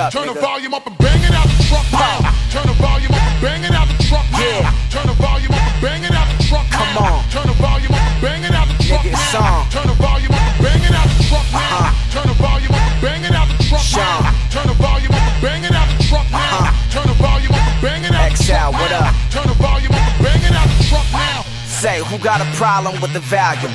up, Turn the volume up and bang it out the truck now. Turn the volume up and bang it out the truck now. Yeah. Turn the volume up and bang it out the truck Come now. on. Turn the volume up and bang it out the truck Nigga, now. Turn the volume up and bang it out the truck now. Uh-huh. Turn the volume up and bang it out who got a problem with the Valium?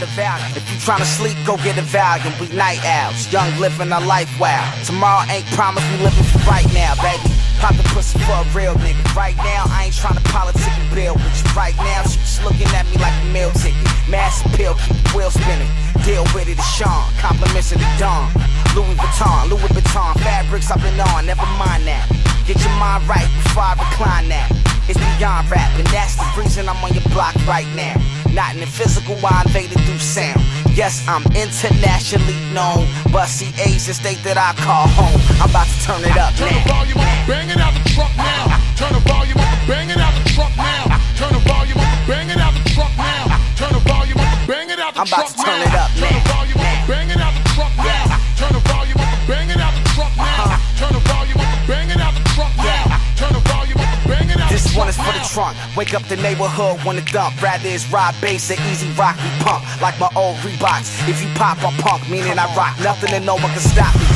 If you tryna sleep, go get a Valium. We night owls, young living our life wild. Tomorrow ain't promised, we living for right now, baby. Pop the pussy for a real nigga. Right now, I ain't tryna politic and build with you. Right now, she just looking at me like a meal ticket. Mass appeal, keep the wheel spinning. Deal with it, it's Sean. Compliments of the dawn. Louis Vuitton, Louis Vuitton. Fabrics I've been on, never mind that. Get your mind right before I recline that. It's beyond rap, and that's the reason I'm on your block right now. Not in the physical, I invaded through sound. Yes, I'm internationally known, but see A's state that I call home. I'm about to turn it up Turn the volume up bang it out the truck now. Turn the volume up bang it out the truck now. Turn the volume up bang it out the truck now. Turn the volume up bang it out the I'm about to turn now. it up trunk. Wake up the neighborhood the dump. Rather it's ride bass and easy rock we pump. Like my old Reeboks. If you pop, I punk, meaning I rock. Nothing and no one can stop me.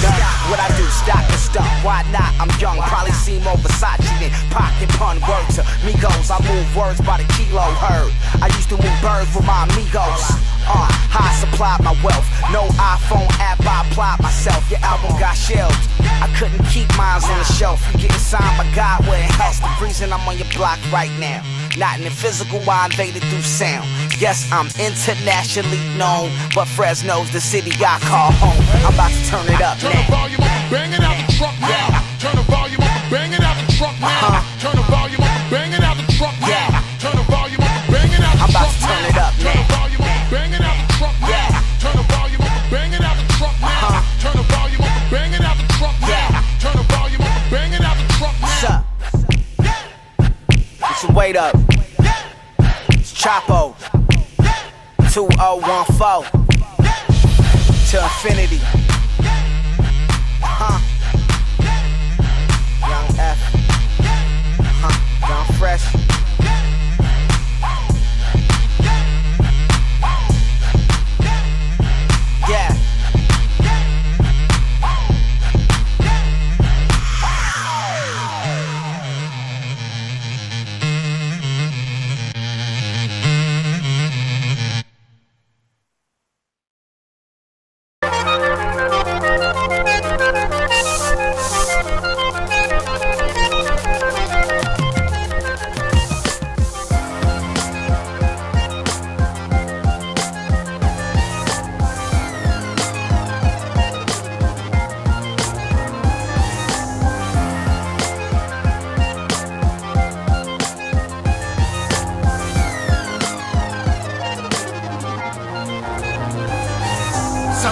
What I do, stop and stuff. Why not? I'm young, probably see more Versace than pocket pun word to Migos. I move words by the kilo heard. I used to move birds with my amigos. Uh, how I supplied my wealth. No iPhone app, I applied myself. Your album got shelved. I couldn't keep mines on the shelf. You getting signed by God where it helps. The reason I'm on your block right now. Not in the physical, I invaded through sound. Yes, I'm internationally known, but Fresno's the city I call home. I'm about to turn it up Turn the volume up bang it out the truck now. Turn the volume up bang it out Weight up. It's Chapo. 2014. To infinity.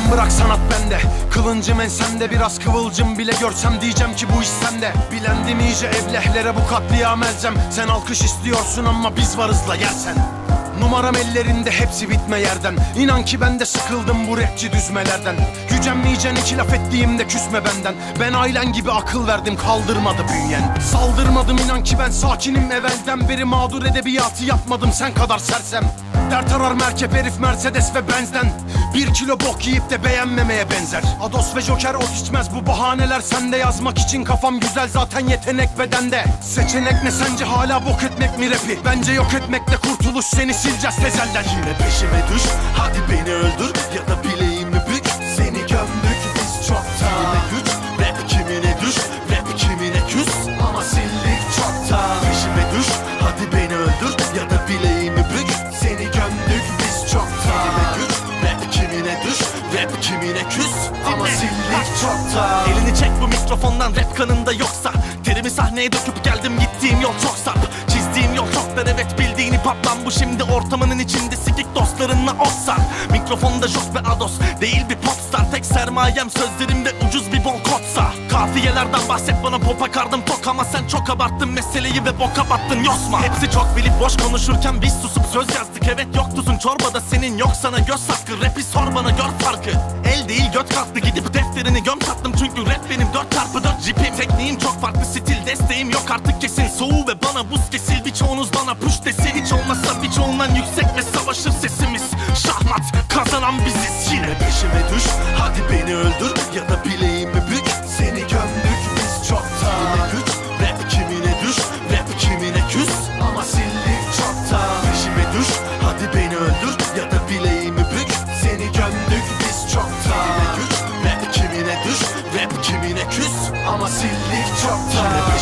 Sen bırak sanat bende. Kılıncım ensende biraz kıvılcım bile görsem diyeceğim ki bu iş sende. Bilendim iyice evlehlere bu katliam elzem Sen alkış istiyorsun ama biz varız la yersen Numaram ellerinde hepsi bitme yerden. İnan ki ben de sıkıldım bu rapçi düzmelerden. Gücenmeyeceksin iki laf ettiğimde küsme benden. Ben ailen gibi akıl verdim kaldırmadı bünyen. Saldırmadım inan ki ben sakinim. Evvelden beri Mağdur edebiyatı yapmadım sen kadar sersem Dert arar merkep herif Mercedes ve Benz'den. Bir kilo bok yiyip de beğenmemeye benzer. Ados ve Joker ot içmez bu bahaneler sende yazmak için kafam güzel. Zaten yetenek bedende. Seçenek ne sence? Hala bok etmek mi rapi? Bence yok etmekle kurtuluş seni sileceğiz tezelden. Yine peşime düş. Hadi beni öldür ya da bileğimi çoktan Elini çek bu mikrofondan rap kanında yoksa? Terimi sahneye döküp geldim gittiğim yol çok sarp Çizdiğim yol çok dar evet bildiğini patlan Bu şimdi ortamının içinde sikik dostlarınla ossar Mikrofonda Jok ve Ados değil bir popstar. Tek sermayem sözlerim ve ucuz bir bol kotsa Kafiye Hediyelerden bahset bana popa kardım tok. Ama sen çok abarttın meseleyi ve boka battın yosma. Hepsi çok bilip boş konuşurken biz susup söz yazdık. Evet yok tuzun çorbada senin yok sana göz hakkı. Rapi sor bana gör farkı. El değil göt kalktı gidip defterini göm tattım Çünkü rap benim. 4 çarpı 4 jipim. Tekniğim çok farklı stil desteğim yok artık kesin. Soğu ve bana buz kesil. Birçoğunuz bana push desin. Hiç olmazsa birçoğundan yüksek ve savaşır sesimiz. Şahmat kazanan biziz. Yine peşime düş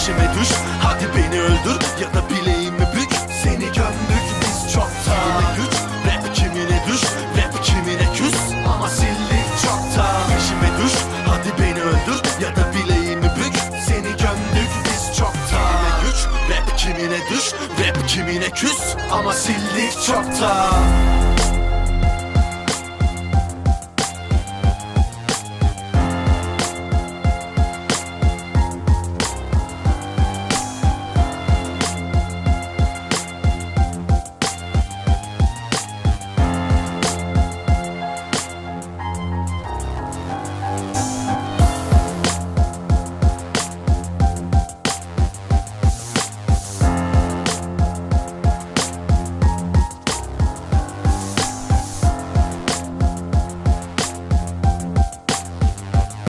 peşime düş. Hadi beni öldür ya da bileğimi bük. Seni gömdük biz çoktan. Yine güç rap kimine düş. Rap kimine küs Ama sildik çoktan. Peşime düş hadi beni öldür ya da bileğimi bük. Seni gömdük biz çoktan. Yine güç rap kimine düş. Rap kimine küs Ama sildik çoktan